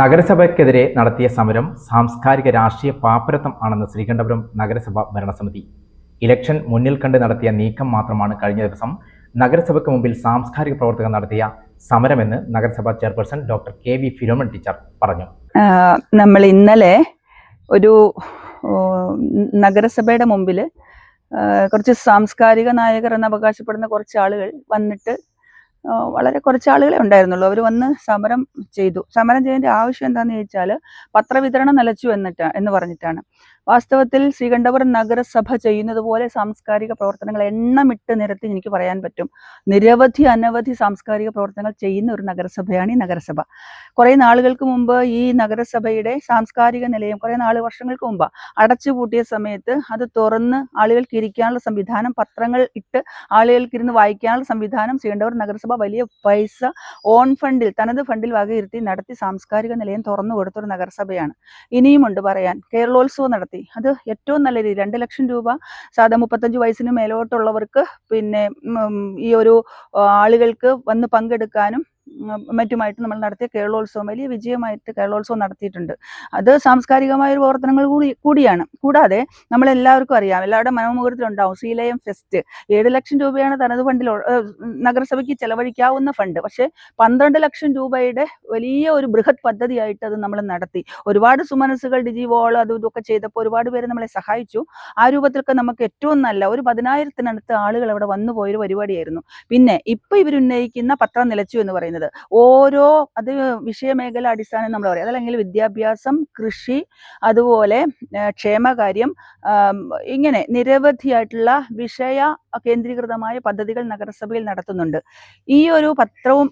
നഗരസഭയ്ക്കെതിരെ നടത്തിയ സമരം സാംസ്കാരിക രാഷ്ട്രീയ പാപ്പരത്വം ആണെന്ന് ശ്രീകണ്ഠപുരം നഗരസഭ ഭരണസമിതി. ഇലക്ഷൻ മുന്നിൽ കണ്ട് നടത്തിയ നീക്കം മാത്രമാണ് കഴിഞ്ഞ ദിവസം നഗരസഭയ്ക്ക് മുമ്പിൽ സാംസ്കാരിക പ്രവർത്തകർ നടത്തിയ സമരമെന്ന് നഗരസഭാ chairperson doctor K V Philomen teacher പറഞ്ഞു. നമ്മൾ ഇന്നലെ ഒരു നഗരസഭയുടെ മുമ്പിൽ കുറച്ച് സാംസ്കാരിക നായകർ എന്ന് അവകാശപ്പെടുന്ന കുറച്ച് ആളുകൾ വന്നിട്ട് വളരെ കുറച്ച് ആളുകളെ ഉണ്ടായിരുന്നുള്ളൂ. അവർ വന്ന് സമരം ചെയ്തു. സമരം ചെയ്യേണ്ട ആവശ്യം എന്താണെന്ന് ചോദിച്ചാൽ പത്രവിതരണം നിലച്ചു എന്നിട്ട് എന്ന് പറഞ്ഞിട്ടാണ്. വാസ്തവത്തിൽ ശ്രീകണ്ഠപുരം നഗരസഭ ചെയ്യുന്നത് പോലെ സാംസ്കാരിക പ്രവർത്തനങ്ങൾ എണ്ണമിട്ട് നിരത്തി എനിക്ക് പറയാൻ പറ്റും. നിരവധി അനവധി സാംസ്കാരിക പ്രവർത്തനങ്ങൾ ചെയ്യുന്ന ഒരു നഗരസഭയാണ് ഈ നഗരസഭ. കുറേ നാളുകൾക്ക് മുമ്പ് ഈ നഗരസഭയുടെ സാംസ്കാരിക നിലയം കുറേ നാല് വർഷങ്ങൾക്ക് മുമ്പ് അടച്ചുപൂട്ടിയ സമയത്ത് അത് തുറന്ന് ആളുകൾക്ക് ഇരിക്കാനുള്ള സംവിധാനം പത്രങ്ങൾ ഇട്ട് ആളുകൾക്ക് ഇരുന്ന് വായിക്കാനുള്ള സംവിധാനം ശ്രീകണ്ഠപുരം നഗരസഭ വലിയ പൈസ ഓൺ ഫണ്ടിൽ തനത് ഫണ്ടിൽ വകയിരുത്തി നടത്തി സാംസ്കാരിക നിലയം തുറന്നു കൊടുത്തൊരു നഗരസഭയാണ്. ഇനിയുമുണ്ട് പറയാൻ. കേരളോത്സവം നടത്തി അത് ഏറ്റവും നല്ല രീതി. രണ്ട് ലക്ഷം രൂപ സാധാ മുപ്പത്തഞ്ച് വയസ്സിന് മേലോട്ടുള്ളവർക്ക് പിന്നെ ഈ ഒരു ആളുകൾക്ക് വന്ന് പങ്കെടുക്കാനും മറ്റുമായിട്ട് നമ്മൾ നടത്തിയ കേരളോത്സവം വലിയ വിജയമായിട്ട് കേരളോത്സവം നടത്തിയിട്ടുണ്ട്. അത് സാംസ്കാരികമായ ഒരു പ്രവർത്തനങ്ങൾ കൂടി കൂടിയാണ്. കൂടാതെ നമ്മൾ എല്ലാവർക്കും അറിയാം എല്ലാവരുടെ മനോമുഖത്തിലുണ്ടാവും ശ്രീലയം ഫെസ്റ്റ്. ഏഴ് ലക്ഷം രൂപയാണ് തനത് ഫണ്ടിൽ നഗരസഭയ്ക്ക് ചെലവഴിക്കാവുന്ന ഫണ്ട്. പക്ഷേ പന്ത്രണ്ട് ലക്ഷം രൂപയുടെ വലിയ ഒരു ബൃഹത് പദ്ധതിയായിട്ട് അത് നമ്മൾ നടത്തി. ഒരുപാട് സുമനസ്സുകൾ ഡിജി വോൾ അതും ഇതൊക്കെ ചെയ്തപ്പോൾ ഒരുപാട് പേര് നമ്മളെ സഹായിച്ചു. ആ രൂപത്തിലൊക്കെ നമുക്ക് ഏറ്റവും നല്ല ഒരു പതിനായിരത്തിനടുത്ത് ആളുകൾ അവിടെ വന്നു പോയൊരു പരിപാടിയായിരുന്നു. പിന്നെ ഇപ്പൊ ഇവരുന്നയിക്കുന്ന പത്രം നിലച്ചു എന്ന് പറയുന്നത്. ഓരോ അത് വിഷയമേഖല അടിസ്ഥാനം നമ്മൾ പറയും. അതല്ലെങ്കിൽ വിദ്യാഭ്യാസം കൃഷി അതുപോലെ ക്ഷേമകാര്യം ഇങ്ങനെ നിരവധിയായിട്ടുള്ള വിഷയ കേന്ദ്രീകൃതമായ പദ്ധതികൾ നഗരസഭയിൽ നടത്തുന്നുണ്ട്. ഈ ഒരു പത്രവും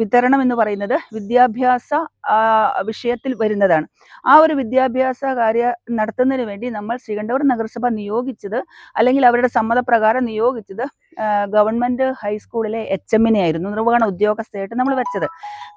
വിതരണം എന്ന് പറയുന്നത് വിദ്യാഭ്യാസ വിഷയത്തിൽ വരുന്നതാണ്. ആ ഒരു വിദ്യാഭ്യാസ കാര്യ നടത്തുന്നതിന് വേണ്ടി നമ്മൾ ശ്രീകണ്ഠപുരം നഗരസഭ നിയോഗിച്ചത് അല്ലെങ്കിൽ അവരുടെ സമ്മതപ്രകാരം നിയോഗിച്ചത് ഗവൺമെന്റ് ഹൈസ്കൂളിലെ എച്ച് എമ്മിനെ ആയിരുന്നു നിർവഹണ ഉദ്യോഗസ്ഥയായിട്ട് നമ്മൾ വെച്ചത്.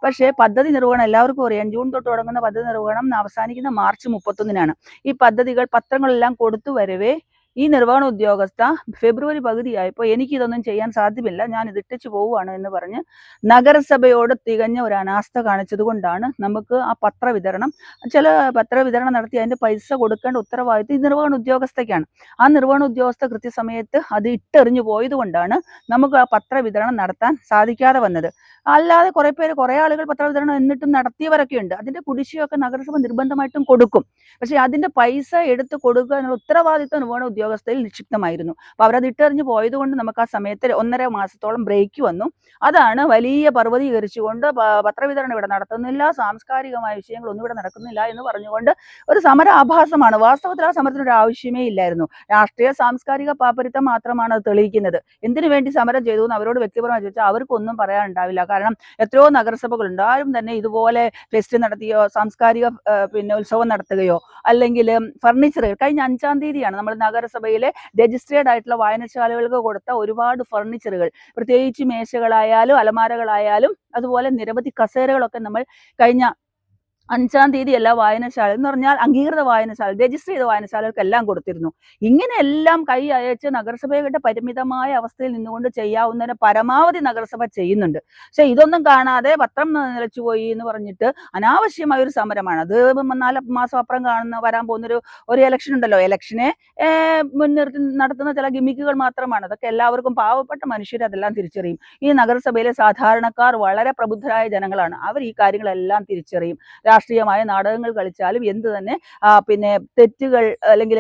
പക്ഷേ പദ്ധതി നിർവഹണം എല്ലാവർക്കും അറിയാം. ജൂൺ തൊട്ട് തുടങ്ങുന്ന പദ്ധതി നിർവഹണം അവസാനിക്കുന്ന മാർച്ച് മുപ്പത്തൊന്നിനാണ്. ഈ പദ്ധതികൾ പത്രങ്ങളെല്ലാം കൊടുത്തു വരവേ ഈ നിർവഹണ ഉദ്യോഗസ്ഥ ഫെബ്രുവരി പകുതിയായപ്പോൾ എനിക്ക് ഇതൊന്നും ചെയ്യാൻ സാധ്യമല്ല ഞാൻ ഇത് ഇട്ടിച്ചു പോവുകയാണ് എന്ന് പറഞ്ഞ് നഗരസഭയോട് തികഞ്ഞ ഒരു അനാസ്ഥ കാണിച്ചത് കൊണ്ടാണ് നമുക്ക് ആ പത്രവിതരണം ചില പത്രവിതരണം നടത്തി അതിന്റെ പൈസ കൊടുക്കേണ്ട ഉത്തരവാദിത്വം ഈ നിർവഹണ ഉദ്യോഗസ്ഥയ്ക്കാണ്. ആ നിർവഹണ ഉദ്യോഗസ്ഥ കൃത്യസമയത്ത് അത് ഇട്ടെറിഞ്ഞു പോയത് കൊണ്ടാണ് നമുക്ക് ആ പത്രവിതരണം നടത്താൻ സാധിക്കാതെ വന്നത്. അല്ലാതെ കുറെ പേര് കുറെ ആളുകൾ പത്രവിതരണം എന്നിട്ടും നടത്തിയവരൊക്കെ ഉണ്ട്. അതിന്റെ കുടിശ്ശികയൊക്കെ നഗരസഭ നിർബന്ധമായിട്ടും കൊടുക്കും. പക്ഷെ അതിന്റെ പൈസ എടുത്ത് കൊടുക്കുക എന്നുള്ള ഉത്തരവാദിത്വം ഉദ്യോഗസ്ഥയിൽ നിക്ഷിപ്തമായിരുന്നു. അപ്പൊ അവരത് ഇട്ടെറിഞ്ഞു പോയത് കൊണ്ട് നമുക്ക് ആ സമയത്ത് ഒന്നര മാസത്തോളം ബ്രേക്ക് വന്നു. അതാണ് വലിയ പർവതീകരിച്ചുകൊണ്ട് പത്രവിതരണം ഇവിടെ നടത്തുന്നില്ല സാംസ്കാരികമായ വിഷയങ്ങളൊന്നും ഇവിടെ നടക്കുന്നില്ല എന്ന് പറഞ്ഞുകൊണ്ട് ഒരു സമര ആഭാസമാണ് വാസ്തവത്തിൽ ആ സമരത്തിന് ഒരു ആവശ്യമേ ഇല്ലായിരുന്നു. രാഷ്ട്രീയ സാംസ്കാരിക പാപ്പരിത്തം മാത്രമാണ് അത് തെളിയിക്കുന്നത്. എന്തിനു വേണ്ടി സമരം ചെയ്തു എന്ന് അവരോട് വ്യക്തിപരമായി ചോദിച്ചാൽ അവർക്കൊന്നും പറയാനുണ്ടാവില്ല. കാരണം എത്രയോ നഗരസഭകളുണ്ട്. ആരും തന്നെ ഇതുപോലെ ഫെസ്റ്റ് നടത്തിയോ സാംസ്കാരിക പിന്നെ ഉത്സവം നടത്തുകയോ അല്ലെങ്കിൽ ഫർണിച്ചറുകൾ കഴിഞ്ഞ അഞ്ചാം തീയതിയാണ് നമ്മൾ നഗരസഭയിലെ രജിസ്ട്രേഡ് ആയിട്ടുള്ള വായനശാലകൾക്ക് കൊടുത്ത ഒരുപാട് ഫർണിച്ചറുകൾ. പ്രത്യേകിച്ച് മേശകളായാലും അലമാരകളായാലും അതുപോലെ നിരവധി കസേരകളൊക്കെ നമ്മൾ കഴിഞ്ഞ അഞ്ചാം തീയതി എല്ലാ വായനശാല എന്ന് പറഞ്ഞാൽ അംഗീകൃത വായനശാല രജിസ്റ്റർ ചെയ്ത വായനശാലകൾക്കെല്ലാം കൊടുത്തിരുന്നു. ഇങ്ങനെയെല്ലാം കൈ അയച്ച് നഗരസഭയുടെ പരിമിതമായ അവസ്ഥയിൽ നിന്നുകൊണ്ട് ചെയ്യാവുന്നതിന് പരമാവധി നഗരസഭ ചെയ്യുന്നുണ്ട്. പക്ഷെ ഇതൊന്നും കാണാതെ പത്രം നിലച്ചുപോയി എന്ന് പറഞ്ഞിട്ട് അനാവശ്യമായ ഒരു സമരമാണ്. അത് നാല് മാസം അപ്പുറം കാണുന്ന വരാൻ പോകുന്നൊരു ഒരു ഇലക്ഷൻ ഉണ്ടല്ലോ. ഇലക്ഷനെ മുൻനിർത്തി നടത്തുന്ന ചില ഗിമിക്കുകൾ മാത്രമാണ്. അതൊക്കെ എല്ലാവർക്കും പാവപ്പെട്ട മനുഷ്യർ അതെല്ലാം തിരിച്ചറിയും. ഈ നഗരസഭയിലെ സാധാരണക്കാർ വളരെ പ്രബുദ്ധരായ ജനങ്ങളാണ്. അവർ ഈ കാര്യങ്ങളെല്ലാം തിരിച്ചറിയും. രാഷ്ട്രീയമായ നാടകങ്ങൾ കളിച്ചാലും എന്ത് തന്നെ പിന്നെ തെറ്റുകൾ അല്ലെങ്കിൽ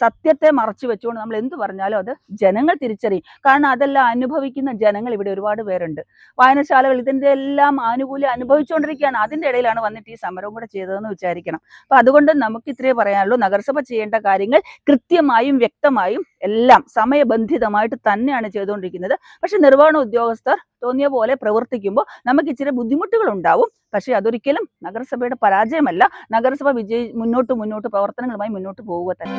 സത്യത്തെ മറച്ചു വെച്ചുകൊണ്ട് നമ്മൾ എന്ത് പറഞ്ഞാലും അത് ജനങ്ങൾ തിരിച്ചറിയും. കാരണം അതെല്ലാം അനുഭവിക്കുന്ന ജനങ്ങൾ ഇവിടെ ഒരുപാട് പേരുണ്ട്. വായനശാലകൾ ഇതിന്റെ എല്ലാം ആനുകൂല്യം അനുഭവിച്ചുകൊണ്ടിരിക്കുകയാണ്. അതിന്റെ ഇടയിലാണ് വന്നിട്ട് ഈ സമരവും കൂടെ ചെയ്തതെന്ന് വിചാരിക്കണം. അപ്പൊ അതുകൊണ്ട് നമുക്ക് ഇത്രയേ പറയാനുള്ളൂ. നഗരസഭ ചെയ്യേണ്ട കാര്യങ്ങൾ കൃത്യമായും വ്യക്തമായും എല്ലാം സമയബന്ധിതമായിട്ട് തന്നെയാണ് ചെയ്തുകൊണ്ടിരിക്കുന്നത്. പക്ഷെ നിർവഹണ ഉദ്യോഗസ്ഥർ തോന്നിയ പോലെ പ്രവർത്തിക്കുമ്പോൾ നമുക്ക് ഇച്ചിരി ബുദ്ധിമുട്ടുകൾ ഉണ്ടാവും പക്ഷേ അതൊരിക്കലും നഗരസഭയുടെ പരാജയമല്ല. നഗരസഭ വിജയി മുന്നോട്ട് മുന്നോട്ട് പ്രവർത്തനങ്ങളുമായി മുന്നോട്ട് പോവുക തന്നെ.